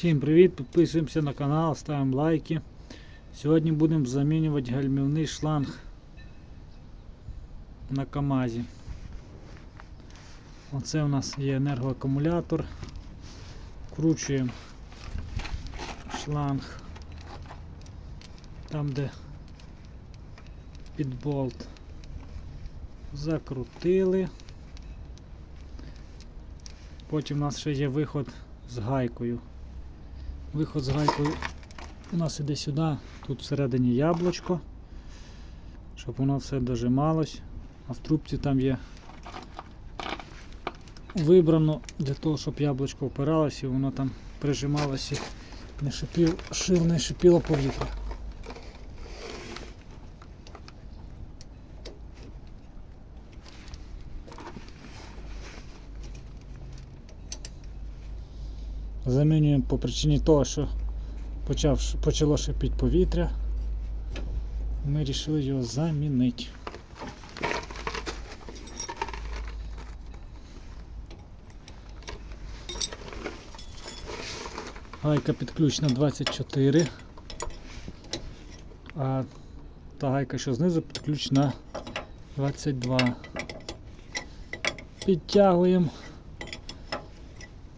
Всім привіт! Підписуємося на канал, ставимо лайки. Сьогодні будемо замінювати гальмівний шланг на КАМАЗі. Оце у нас є енергоакумулятор. Вкручуємо шланг там, де під болт. Закрутили. Потім у нас ще є виход з гайкою. Виход з гайкою у нас іде сюди, тут всередині яблучко, щоб воно все дожималось, а в трубці там є вибрано для того, щоб яблучко опиралося і воно там прижималося, і не шипів, шив не шипіло повітря. Замінюємо по причині того, що почав, почало шипіти повітря. Ми вирішили його замінити. Гайка підключена 24, а та гайка, що знизу, підключена 22. Підтягуємо.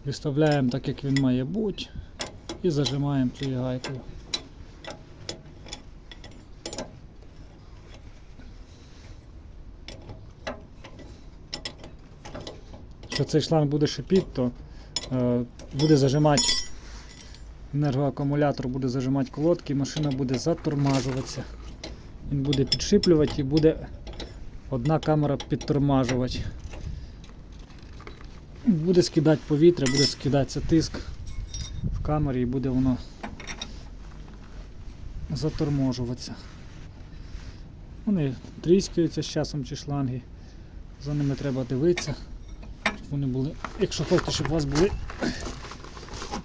Виставляємо так, як він має бути, і зажимаємо цією гайкою. Якщо цей шланг буде шипіти, то е, буде зажимати енергоакумулятор, буде зажимати колодки, машина буде затормажуватися. Він буде підшиплювати і буде одна камера підтормажувати буде скидати повітря, буде скидатися тиск в камері і буде воно заторможуватися. Вони тріскаються з часом ці шланги, за ними треба дивитися, щоб вони були, якщо хочете, щоб у вас були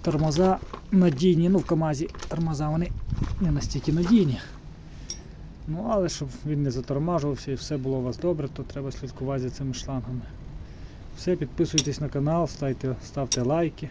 тормоза надійні, ну в КАМАЗі тормоза вони не настільки надійні. Ну, але щоб він не затормажувався і все було у вас добре, то треба слідкувати за цими шлангами. Все, підписуйтесь на канал, ставте, ставте лайки.